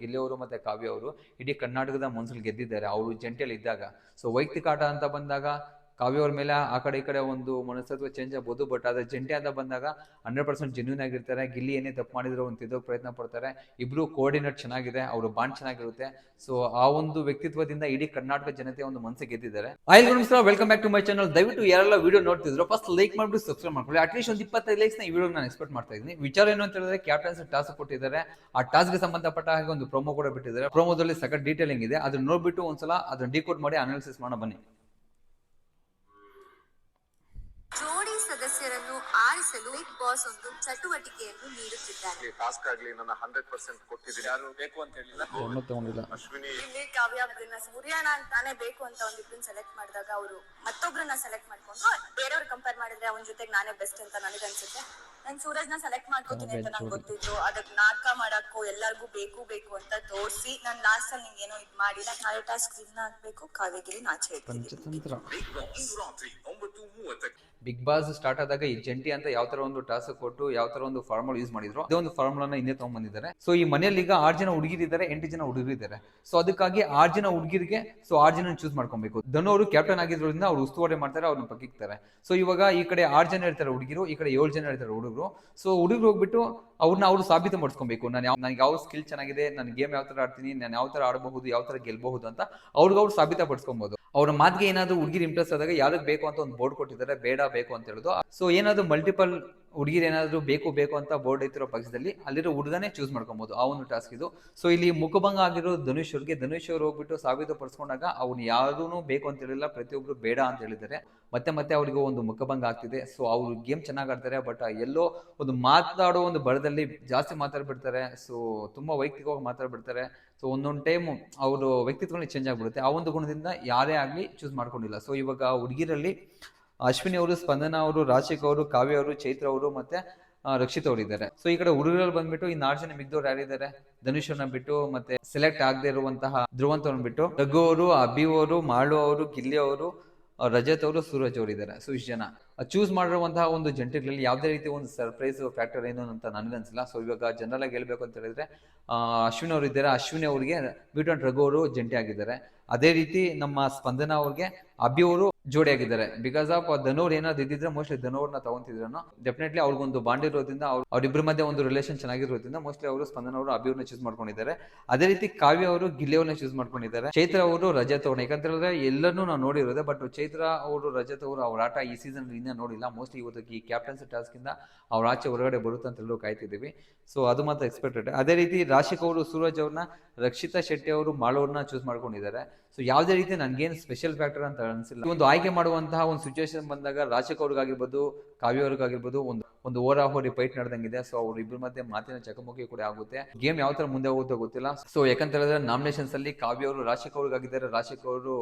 ಗಿಲ್ಲಿ ಅವರು ಮತ್ತೆ ಕಾವ್ಯ ಅವರು ಇಡೀ ಕರ್ನಾಟಕದ ಮನ್ಸಲ್ಲಿ ಗೆದ್ದಿದ್ದಾರೆ. ಅವರು ಜಂಟಿಯಲ್ಲಿ ಇದ್ದಾಗ ಸೊ ವೈಯಕ್ತಿಕ ಆಟ ಅಂತ ಬಂದಾಗ ಕಾವ್ಯ ಅವ್ರ ಮೇಲೆ ಆ ಕಡೆ ಈ ಕಡೆ ಒಂದು ಮನಸ್ತತ್ವ ಚೇಂಜ್ ಆಗ್ಬೋದು ಬಟ್ ಆದರೆ ಜಂಟಿ ಅಂತ ಬಂದಾಗ ಹಂಡ್ರೆಡ್ ಪರ್ಸೆಂಟ್ ಜೆನ್ಯೂನ್ ಆಗಿರ್ತಾರೆ. ಗಿಲ್ಲಿ ಏನೇ ತಪ್ಪು ಮಾಡಿದ್ರು ಒಂದು ಪ್ರಯತ್ನ ಪಡ್ತಾರೆ. ಇಬ್ರು ಕೋಆರ್ಡಿನೇಟ್ ಚೆನ್ನಾಗಿದೆ, ಅವರು ಬಾಂಡ್ ಚೆನ್ನಾಗಿರುತ್ತೆ. ಸೊ ಆ ಒಂದು ವ್ಯಕ್ತಿತ್ವದಿಂದ ಇಡೀ ಕರ್ನಾಟಕ ಜನತೆ ಒಂದು ಮನಸ್ಸು ಗೆದ್ದಿದ್ದಾರೆ. ಆಯ್ತು ನಮಸ್ಕಾರ welcome back to my channel ದಯವಿಟ್ಟು ಯಾರೆಲ್ಲ ವಿಡಿಯೋ ನೋಡ್ತಿದ್ರು ಫಸ್ಟ್ ಲೈಕ್ ಮಾಡ್ಬಿಟ್ಟು ಸಬ್ಸ್ಕ್ರೈಬ್ ಮಾಡ್ಕೊಳ್ಳಿ. ಅಟ್ಲೀಸ್ಟ್ ಒಂದು ಇಪ್ಪತ್ತೈದು ಲೈಕ್ಸ್ ಈ ವಿಡಿಯೋ ನಾನು ಎಕ್ಸ್ಪೆಕ್ಟ್ ಮಾಡ್ತಾ ಇದ್ದೀನಿ. ವಿಚಾರ ಏನು ಅಂತ ಹೇಳಿದ್ರೆ ಕ್ಯಾಪ್ಟನ್ಸ್ ಟಾಸ್ಕ್ ಕೊಟ್ಟಿದ್ದಾರೆ. ಆ ಟಾಸ್ಕ್ಗೆ ಸಂಬಂಧಪಟ್ಟ ಹಾಗೆ ಒಂದು ಪ್ರೊಮೋ ಕೂಡ ಬಿಟ್ಟಿದ್ದಾರೆ. ಪ್ರೊಮೋದಲ್ಲಿ ಸಕಟ್ ಡೀಟೇಲಿಂಗ್ ಇದೆ. ಅದನ್ನ ನೋಡ್ಬಿಟ್ಟು ಒಂದ್ಸಲ ಅದನ್ನ ಡಿಕೋಡ್ ಮಾಡಿ ಅನಾಲಿಸಿಸ್ ಮಾಡೋ ಬನ್ನಿ. ಆರಿಸಲು ಬಿಗ್ ಬಾಸ್ ಒಂದು ಚಟುವಟಿಕೆಯನ್ನು ನೀಡುತ್ತಿದ್ದಾರೆ. ಟಾಸ್ಕ್ ಆಗ್ಲಿ ನನ್ನ ಹಂಡ್ರೆಡ್ ಪರ್ಸೆಂಟ್ ಕೊಟ್ಟಿದ್ದೀನಿ. ಯಾರು ಬೇಕು ಅಂತ ಹೇಳಿಲ್ಲ? ತಗೊಂಡಿಲ್ಲ. ಅಶ್ವಿನಿ. ಇಲ್ಲಿ ಕಾವ್ಯ ಒಬ್ರನ್ನ ಸೂರ್ಯನ ಅಂತಾನೆ ಬೇಕು ಅಂತ ಒಂದಿಬ್ಬರನ್ನ ಸೆಲೆಕ್ಟ್ ಮಾಡಿದಾಗ ಅವರು ಮತ್ತೊಬ್ರನ್ನ ಸೆಲೆಕ್ಟ್ ಮಾಡ್ಕೊಂಡು ಬೇರೆಯವ್ರ ಕಂಪೇರ್ ಮಾಡಿದ್ರೆ ಅವನ ಜೊತೆಗೆ ನಾನೇ ಬೆಸ್ಟ್ ಅಂತ ನನಗನ್ಸುತ್ತೆ ನಾನು ನ ಸೆಲೆಕ್ಟ್ ಮಾಡ್ಕೋತೀನಿ ಅಂತ ನಂಗೆ ಗೊತ್ತಿತ್ತು ಅದಕ್ಕೆ ನಾಟಕ ಮಾಡಕ್ಕೂ ಎಲ್ಲರಿಗೂ ಬೇಕು ಬೇಕು ಅಂತ ತೋರಿಸಿ ನಾನು ಲಾಸ್ಟ್ ಅಲ್ಲಿ ನಿಂಗೆ ಏನೋ ಇದ್ ಮಾಡಿಲ್ಲ. ನಾಳೆ ಟಾಸ್ಕ್ ವಿನ್ ಆಗ್ಬೇಕು. ಕಾವ್ಯಗಿರಿ ನಾಚೆ ಇರ್ತೀನಿ ಪಂಚತಂತ್ರ. ಬಿಗ್ ಬಾಸ್ ಸ್ಟಾರ್ಟ್ ಆದಾಗ ಈ ಜಂಟಿ ಅಂತ ಯಾವ ತರ ಒಂದು ಟಾಸ್ಕ್ ಕೊಟ್ಟು ಯಾವ ತರ ಒಂದು ಫಾರ್ಮುಲಾ ಯೂಸ್ ಮಾಡಿದ್ರು, ಅದೇ ಒಂದು ಫಾರ್ಮುಲಾನ ಇನ್ನೇ ತಗೊಂಡ್ಬಂದಿದ್ದಾರೆ. ಸೊ ಈ ಮನೆಯಲ್ಲಿ ಈಗ ಆರ್ ಜನ ಹುಡುಗಿರಿದ್ದಾರೆ, ಎಂಟು ಜನ ಹುಡುಗರಿದ್ದಾರೆ ಸೊ ಅದಕ್ಕಾಗಿ ಆರ್ ಜನ ಹುಡುಗಿರಿಗೆ ಸೊ ಆರ್ ಜನ ಚೂಸ್ ಮಾಡ್ಕೊಬೇಕು. ಧನು ಅವರು ಕ್ಯಾಪ್ಟನ್ ಆಗಿರೋದ್ರಿಂದ ಅವ್ರು ಉಸ್ತುವಾರಿ ಮಾಡ್ತಾರೆ, ಅವ್ರನ್ನ ಪಕ್ಕಿಕ್ತಾರೆ. ಸೊ ಇವಾಗ ಈ ಕಡೆ ಆರ್ ಜನ ಇರ್ತಾರೆ ಹುಡುಗಿರು, ಈ ಕಡೆ ಏಳು ಜನ ಇರ್ತಾರೆ ಹುಡುಗರು. ಸೊ ಹುಡುಗರು ಹೋಗ್ಬಿಟ್ಟು ಅವ್ರನ್ನ ಅವ್ರು ಸಾಬೀತು ಮಾಡಿಸ್ಕೊಬೇಕು. ನಾನು ಯಾವ, ನನಗೆ ಯಾವ ಸ್ಕಿಲ್ ಚೆನ್ನಾಗಿದೆ, ನಾನು ಗೇಮ್ ಯಾವ ತರ ಆಡ್ತೀನಿ, ನಾನು ಯಾವ ತರ ಆಡಬಹುದು, ಯಾವ ತರ ಗೆಲ್ಬಹುದು ಅಂತ ಅವ್ರಿಗೆ ಅವ್ರು ಸಾಬೀತಪಡಿಸ್ಕೊಬಹುದು ಅವ್ರ ಮಾತಿಗೆ ಏನಾದ್ರು ಹುಡುಗಿರು ಇಂಪ್ರೆಸ್ ಆದಾಗ ಯಾರಿಗೆ ಬೇಕು ಅಂತ ಒಂದು ಬೋರ್ಡ್ ಕೊಟ್ಟಿದ್ದಾರೆ, ಬೇಡ ಬೇಕು ಅಂತ ಹೇಳುದು. ಸೊ ಏನಾದ್ರು ಮಲ್ಟಿಪಲ್ ಹುಡುಗಿರು ಏನಾದರೂ ಬೇಕು ಬೇಕು ಅಂತ ಬೋರ್ಡ್ ಇತ್ತಿರೋ ಪಕ್ಷದಲ್ಲಿ ಅಲ್ಲಿರೋ ಹುಡುಗನೇ ಚೂಸ್ ಮಾಡ್ಕೊಬೋದು. ಆ ಒಂದು ಟಾಸ್ಕ್ ಇದು. ಸೊ ಇಲ್ಲಿ ಮುಖಭಂಗ ಆಗಿರೋ ಧನುಷ್ ಅವ್ರಿಗೆ, ಧನುಷ್ ಅವ್ರು ಹೋಗ್ಬಿಟ್ಟು ಸಾಬೀತು ಪಡಿಸ್ಕೊಂಡಾಗ ಅವ್ನು ಯಾರೂ ಬೇಕು ಅಂತ ಹೇಳಿಲ್ಲ ಬೇಡ ಅಂತ ಹೇಳಿದ್ದಾರೆ. ಮತ್ತೆ ಮತ್ತೆ ಅವರಿಗೆ ಒಂದು ಮುಖಭಂಗ ಆಗ್ತಿದೆ. ಸೊ ಅವರು ಗೇಮ್ ಚೆನ್ನಾಗಿ ಆಡ್ತಾರೆ ಬಟ್ ಎಲ್ಲೋ ಒಂದು ಮಾತಾಡೋ ಒಂದು ಬರದಲ್ಲಿ ಜಾಸ್ತಿ ಮಾತಾಡ್ಬಿಡ್ತಾರೆ. ಸೊ ತುಂಬಾ ವೈಯಕ್ತಿಕವಾಗಿ ಮಾತಾಡ್ಬಿಡ್ತಾರೆ. ಸೊ ಒಂದೊಂದು ಟೈಮ್ ಅವರು ವ್ಯಕ್ತಿತ್ವನೇ ಚೇಂಜ್ ಆಗ್ಬಿಡುತ್ತೆ. ಆ ಒಂದು ಗುಣದಿಂದ ಯಾರೇ ಆಗಲಿ ಚೂಸ್ ಮಾಡ್ಕೊಂಡಿಲ್ಲ. ಸೊ ಇವಾಗ ಹುಡುಗಿರಲ್ಲಿ ಅಶ್ವಿನಿ ಅವರು, ಸ್ಪಂದನ ಅವರು ರಾಶಿಕ್ ಅವರು, ಕಾವ್ಯ ಅವರು, ಚೈತ್ರ ಅವರು ಮತ್ತೆ ರಕ್ಷಿತ್ ಅವರು ಇದ್ದಾರೆ. ಸೊ ಈ ಕಡೆ ಹುಡುಗರಲ್ಲಿ ಬಂದ್ಬಿಟ್ಟು, ಈ ನಾಲ್ಕು ಜನ ಮಿಗ್ದವ್ರು ಯಾರಿದ್ದಾರೆ ಧನುಷ್ ಅವ್ರನ್ನ ಬಿಟ್ಟು ಮತ್ತೆ ಸೆಲೆಕ್ಟ್ ಆಗದೆ ಇರುವಂತಹ ಧ್ರುವಂತ ಅವ್ರನ್ನ ಬಿಟ್ಟು, ರಘು ಅವರು, ಅಭಿ ಅವರು, ಮಾಳು ಅವರು, ಗಿಲ್ಲಿ ಅವರು ರಜತ್ ಅವರು, ಸೂರಜ್ ಅವರು ಇದ್ದಾರೆ. ಸೊ ಇಷ್ಟು ಜನ. ಚೂಸ್ ಮಾಡಿರುವಂತಹ ಒಂದು ಜಂಟಿಗಳಲ್ಲಿ ಯಾವುದೇ ರೀತಿ ಒಂದು ಸರ್ಪ್ರೈಸ್ ಫ್ಯಾಕ್ಟರ್ ಏನು ಅಂತ ನನಗನ್ಸಿಲ್ಲ ಸೊ ಇವಾಗ ಜನರಲ್ ಆಗಿ ಹೇಳ್ಬೇಕು ಅಂತ ಹೇಳಿದ್ರೆ ಅಶ್ವಿನ್ ಅವರು ಇದ್ದಾರೆ. ಅಶ್ವಿನಿ ಅವರಿಗೆ ಬಿಟ್ ಅಂಡ್ ರಘು ಅವರು ಜಂಟಿ ಆಗಿದ್ದಾರೆ. ಅದೇ ರೀತಿ ನಮ್ಮ ಸ್ಪಂದನ ಅವ್ರಿಗೆ, ಅಭಿ ಅವರು ಜೋಡಿ ಆಗಿದ್ದಾರೆ ಬಿಕಾಸ್ ಆಫ್ ಧನೋರ್ ಏನಾದ್ರು ಇದ್ದಿದ್ರೆ ಮೋಸ್ಟ್ಲಿ ಧನೋರ್ನ ತಗೊಂತಿದ್ರು ಡೆಫಿನೆಟ್ಲಿ ಅವ್ರಿಗೊಂದು ಬಾಂಡ್ ಇರೋದ್ರಿಂದ ಅವ್ರು ಅವ್ರಿಬ್ಬರ ಮಧ್ಯೆ ಒಂದು ರಿಲೇಷನ್ ಚೆನ್ನಾಗಿರೋದ್ರಿಂದ ಮೋಸ್ಟ್ಲಿ ಅವರು ಸ್ಪಂದನ ಅವರು ಅಭಿಯವ್ರನ್ನ ಚೂಸ್ ಮಾಡ್ಕೊಂಡಿದ್ದಾರೆ. ಅದೇ ರೀತಿ ಕಾವ್ಯ ಅವರು ಗಿಲ್ಲೆಯವ್ರನ್ನ ಚೂಸ್ ಮಾಡ್ಕೊಂಡಿದ್ದಾರೆ. ಚೈತ್ರ ಅವರು ರಜತ್ ಅವ್ರನ್ನ ಯಾಕಂತ ಹೇಳಿದ್ರೆ ಎಲ್ಲರನ್ನೂ ನಾವು ನೋಡಿರೋದೆ ಬಟ್ ಚೈತ್ರ ಅವರು, ರಜತ್ ಅವರು ಅವ್ರ ಆಟ ಈ ಸೀಸನ್ ಇನ್ನೂ ನೋಡಿಲ್ಲ. ಮೋಸ್ಟ್ಲಿ ಇವತ್ತು ಈ ಕ್ಯಾಪ್ಟನ್ಸಿ ಟಾಸ್ಕ್ ಇಂದ ಅವ್ರ ಆಚೆ ಹೊರಗಡೆ ಬರುತ್ತೆ ಅಂತ ಹೇಳೋ ಕಾಯ್ತಿದ್ದೀವಿ. ಸೊ ಅದು ಮಾತ್ರ ಎಕ್ಸ್ಪೆಕ್ಟೆಡ್ ಅದೇ ರೀತಿ ರಾಶಿಕ್ ಅವರು, ಸೂರಜ್ ಅವ್ರನ್ನ, ರಕ್ಷಿತಾ ಶೆಟ್ಟಿ ಅವರು, ಮಾಳೋರ್ನ ಚೂಸ್ ಮಾಡ್ಕೊಂಡಿದ್ದಾರೆ. ಸೊ ಯಾವುದೇ ರೀತಿ ನನಗೇನು ಸ್ಪೆಷಲ್ ಫ್ಯಾಕ್ಟರ್ ಅಂತ ಅನ್ಸಿಲ್ಲ. ಒಂದು ಆಯ್ಕೆ ಮಾಡುವಂತಹ ಒಂದು ಸಿಚುವೇಶನ್ ಬಂದಾಗ ರಾಜಕ್ ಅವ್ರಿಗಾಗಿರ್ಬೋದು, ಕಾವ್ಯ ಅವ್ರಿಗಾಗಿರ್ಬೋದು ಒಂದು ಒಂದು ಓರಾ ಹೋರಿ ಫೈಟ್ ನಡೆದಂಗಿದೆ. ಸೊ ಅವ್ರ ಇಬ್ಬರ ಮಧ್ಯೆ ಮಾತಿನ ಚಕಮಕಿ ಕೂಡ ಆಗುತ್ತೆ. ಗೇಮ್ ಯಾವ ತರ ಮುಂದೆ ಹೋಗುತ್ತೋ ಗೊತ್ತಿಲ್ಲ. ಸೊ ಯಾಕಂತ ಹೇಳಿದ್ರೆ ನಾಮಿನೇಷನ್ಸ್ ಅಲ್ಲಿ ಕಾವ್ಯ ಅವರು ರಾಶಿಕ್ ಅವ್ರಿಗಾಗಿದ್ದಾರೆ. ರಾಶಿಕ್ ಅವರು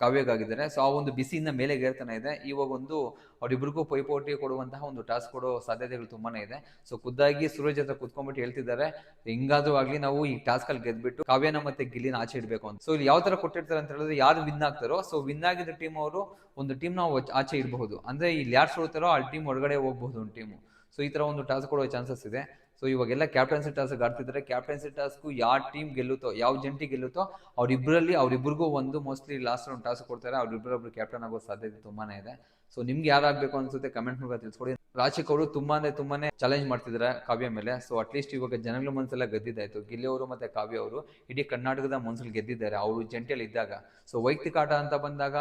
ಕಾವ್ಯಗಾಗಿದ್ದಾರೆ. ಸೊ ಆ ಒಂದು ಬಿಸಿಯಿಂದ ಮೇಲೆ ಗೇರ್ತಾನೆ ಇದೆ. ಇವಾಗ ಒಂದು ಅವರಿಬ್ಬರಿಗೂ ಪೈಪೋಟಿ ಕೊಡುವಂತಹ ಒಂದು ಟಾಸ್ಕ್ ಕೊಡೋ ಸಾಧ್ಯತೆಗಳು ತುಂಬಾನೇ ಇದೆ. ಸೊ ಖುದ್ದಾಗಿ ಸೂರಜ್ ಹತ್ರ ಕುತ್ಕೊಂಡ್ಬಿಟ್ಟು ಹೇಳ್ತಿದ್ದಾರೆ. ಹಿಂಗಾದ್ರೂ ಆಗ್ಲಿ ನಾವು ಈ ಟಾಸ್ಕ್ ಅಲ್ಲಿ ಗೆದ್ಬಿಟ್ಟು ಕಾವ್ಯನ ಮತ್ತೆ ಗಿಲ್ಲಿನ ಆಚೆ ಇಡಬೇಕು ಅಂತ. ಸೊ ಇಲ್ಲಿ ಯಾವ ತರ ಕೊಟ್ಟಿರ್ತಾರೆ ಅಂತ ಹೇಳಿದ್ರೆ ಯಾರು ವಿನ್ ಆಗ್ತಾರೋ ಸೊ ವಿನ್ ಆಗಿದ್ದ ಟೀಮ್ ಅವರು ಒಂದು ಟೀಮ್ ನಾವು ಆಚೆ ಇಡಬಹುದು. ಅಂದ್ರೆ ಇಲ್ಲಿ ಯಾರು ಸೋಲ್ತಾರೋ ಆ ಟೀಮ್ ಹೊರಗಡೆ ಹೋಗ್ಬಹುದು ಒಂದು ಟೀಮು ಸೊ ಈ ತರ ಒಂದು ಟಾಸ್ಕ್ ಕೊಡೋ ಚಾನ್ಸಸ್ ಇದೆ. ಸೊ ಇವಾಗೆಲ್ಲ ಕ್ಯಾಪ್ಟನ್ಸಿ ಟಾಸ್ ಆಡ್ತಿದ್ದಾರೆ ಕ್ಯಾಪ್ಟನ್ಸಿ ಟಾಸ್ಕ್ ಯಾವ ಟೀಮ್ ಗೆಲ್ಲುತ್ತೋ ಯಾವ ಜಂಟಿ ಗೆಲ್ಲುತ್ತೋ ಅವ್ರಿಬ್ಬರಲ್ಲಿ ಅವ್ರಿಬ್ರಿಗೂ ಒಂದು ಮೋಸ್ಟ್ಲಿ ಲಾಸ್ಟ್ ರೌಂಡ್ ಟಾಸ್ಕ್ ಕೊಡ್ತಾರೆ. ಅವ್ರಿಬ್ಬರೊಬ್ರು ಕ್ಯಾಪ್ಟನ್ ಆಗೋ ಸಾಧ್ಯತೆ ತುಂಬಾನೇ ಇದೆ. ಸೊ ನಿಮ್ಗೆ ಯಾರಾಗಬೇಕು ಅನ್ಸುತ್ತೆ ಕಮೆಂಟ್ ಮೂಲಕ ತಿಳಿಸ್ಕೊಡಿ. ರಾಶಿಕ್ ಅವರು ತುಂಬಾ ಅಂದ್ರೆ ತುಂಬಾನೇ ಚಾಲೆಂಜ್ ಮಾಡ್ತಿದ್ದಾರೆ ಕಾವ್ಯ ಮೇಲೆ. ಸೊ ಅಟ್ಲೀಸ್ಟ್ ಇವಾಗ ಜನಗಳ ಮನಸ್ಸೆಲ್ಲ ಗೆದ್ದಿದ್ದಾಯ್ತು ಗಿಲ್ಲಿ ಅವರು ಮತ್ತೆ ಕಾವ್ಯ ಅವರು ಇಡೀ ಕರ್ನಾಟಕದ ಮನಸ್ಸಲ್ಲಿ ಗೆದ್ದಿದ್ದಾರೆ. ಅವರು ಜಂಟಿಯಲ್ಲಿ ಇದ್ದಾಗ ಸೊ ವೈಯಕ್ತಿಕ ಆಟ ಅಂತ ಬಂದಾಗ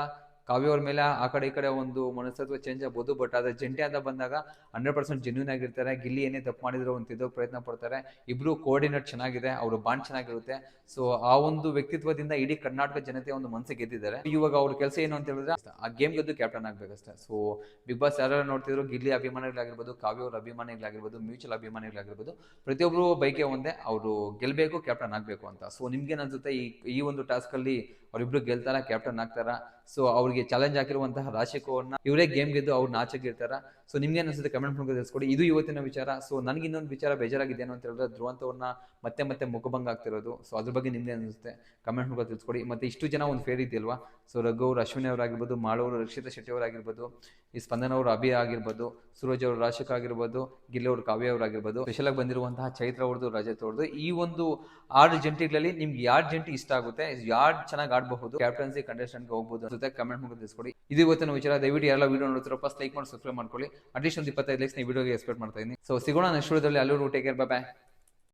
ಕಾವ್ಯ ಅವ್ರ ಮೇಲೆ ಆ ಕಡೆ ಈ ಕಡೆ ಒಂದು ಮನಸ್ತತ್ವ ಚೇಂಜ್ ಆಗ್ಬೋದು ಬಟ್ ಆದರೆ ಜಂಟಿ ಅಂತ ಬಂದಾಗ ಹಂಡ್ರೆಡ್ ಪರ್ಸೆಂಟ್ ಜೆನ್ಯೂನ್ ಆಗಿರ್ತಾರೆ. ಗಿಲ್ಲಿ ಏನೇ ತಪ್ಪು ಮಾಡಿದ್ರು ಒಂದು ಪ್ರಯತ್ನ ಪಡ್ತಾರೆ. ಇಬ್ರು ಕೋಆರ್ಡಿನೇಟ್ ಚೆನ್ನಾಗಿದೆ, ಅವರು ಬಾಂಡ್ ಚೆನ್ನಾಗಿರುತ್ತೆ. ಸೊ ಆ ಒಂದು ವ್ಯಕ್ತಿತ್ವದಿಂದ ಇಡೀ ಕರ್ನಾಟಕ ಜನತೆ ಒಂದು ಮನಸ್ಸಿಗೆ ಗೆದ್ದಿದ್ದಾರೆ. ಇವಾಗ ಅವ್ರ ಕೆಲಸ ಏನು ಅಂತ ಹೇಳಿದ್ರೆ, ಆ ಗೇಮ್ ಗೆದ್ದು ಕ್ಯಾಪ್ಟನ್ ಆಗ್ಬೇಕಷ್ಟೇ. ಸೊ ಬಿಗ್ ಬಾಸ್ ಯಾರು ನೋಡ್ತಿದ್ರು, ಗಿಲ್ಲಿ ಅಭಿಮಾನಿಗಳಾಗಿರ್ಬೋದು, ಕಾವ್ಯ ಅವ್ರ ಅಭಿಮಾನಿಗಳಾಗಿರ್ಬೋದು ಮ್ಯೂಚುವಲ್ ಅಭಿಮಾನಿಗಳಾಗಿರ್ಬೋದು ಪ್ರತಿಯೊಬ್ಬರು ಬೈಕೆ ಒಂದೇ, ಅವರು ಗೆಲ್ಬೇಕು ಕ್ಯಾಪ್ಟನ್ ಆಗ್ಬೇಕು ಅಂತ. ಸೊ ನಿಮ್ಗೇನ್ ಅನ್ಸುತ್ತೆ? ಈ ಈ ಒಂದು ಟಾಸ್ಕ್ ಅಲ್ಲಿ ಅವರಿಬ್ರು ಗೆಲ್ತಾರ ಕ್ಯಾಪ್ಟನ್ ಆಗ್ತಾರ. ಸೊ ಅವ್ರಿಗೆ ಚಾಲೆಂಜ್ ಹಾಕಿರುವಂತಹ ರಾಶಿಕ್ ಅವ್ರನ್ನ ಇವರೇ ಗೇಮ್ ಗೆದ್ದು ಅವ್ರು ಆಚೆಗೆ ಇರ್ತಾರ ಸೊ ನಿಮ್ಗೆ ಅನಿಸುತ್ತೆ ಕಮೆಂಟ್ ಮೂಲಕ ತಿಳಿಸ್ಕೊಡಿ. ಇದು ಇವತ್ತಿನ ವಿಚಾರ. ಸೊ ನನಗೆ ಇನ್ನೊಂದು ವಿಚಾರ ಬೇಜಾರಾಗಿದೆ ಏನು ಅಂತ ಹೇಳಿದ್ರೆ ಧ್ರುವಂತವನ್ನ ಮತ್ತೆ ಮತ್ತೆ ಮುಖಭಂಗ ಆಗ್ತಿರೋದು. ಸೊ ಅದ್ರ ಬಗ್ಗೆ ನಿಮ್ಗೆ ಅನಿಸುತ್ತೆ ಕಮೆಂಟ್ ಮೂಲಕ ತಿಳಿಸ್ಕೊಡಿ. ಮತ್ತೆ ಇಷ್ಟು ಜನ ಒಂದು ಫೇರ್ ಇದೆಯಲ್ವಾ ಸೊ ರಘು ಅವ್ರು ಅಶ್ವಿನಿ ಅವರಾಗಿರ್ಬೋದು ಮಾಳವರು ರಕ್ಷಿತಾ ಶೆಟ್ಟಿ ಅವರಾಗಿರ್ಬೋದು, ಈ ಸ್ಪಂದನ ಅವರು, ಅಭಿ ಆಗಿರ್ಬೋದು, ಸೂರಜ್ ಅವರು, ರಾಶಿಕ್ ಆಗಿರ್ಬೋದು, ಗಿಲ್ಲಿ ಅವರು, ಕಾವ್ಯ ಅವರಾಗಿರ್ಬೋದು ಸ್ಪೆಷಲ್ ಆಗಿ ಬಂದಿರುವಂತಹ ಚೈತ್ರ ಅವ್ರದ್ದು ರಜತ್ ಅವ್ರದ್ದು ಈ ಒಂದು ಆರು ಜಂಟಿಗಳಲ್ಲಿ ನಿಮ್ಗೆ ಯಾರು ಜಂಟಿ ಇಷ್ಟ ಆಗುತ್ತೆ? ಯಾರು ಚೆನ್ನಾಗಿ ಆಡಬಹುದು ಕ್ಯಾಪ್ಟನ್ಸಿ ಕಂಟೆಸ್ಟೆಂಟ್ಗೆ ಹೋಗಬಹುದು ಅನ್ಸುತ್ತೆ. ಕಮೆಂಟ್ ಮೂಲಕ ತಿಳಿಸ್ಕೊಡಿ ಇದು ಇವತ್ತಿನ ವಿಚಾರ. ದಯವಿಟ್ಟು ಎಲ್ಲ ವಿಡಿಯೋ ನೋಡ್ತಿರೋ ಫಸ್ಟ್ ಲೈಕ್ ಮಾಡಿ ಸಬ್ಸ್ಕ್ರೈಬ್ ಮಾಡ್ಕೊಳ್ಳಿ. ಒಂದು ಇಪ್ಪತ್ತೈದು ಲೈಕ್ಸ್ ವಿಡಿಯೋಗೆ ಎಕ್ಸ್ಪೆಕ್ಟ್ ಮಾಡ್ತಾ ಇದ್ದೀನಿ. ಸೊ ಸಿಗೋಣ ನೆಕ್ಸ್ಟ್ ವಿಡಿಯೋದಲ್ಲಿ ಅಲ್ಲೂ ಟೇಕ್ ಕೇರ್ ಬಾಯ್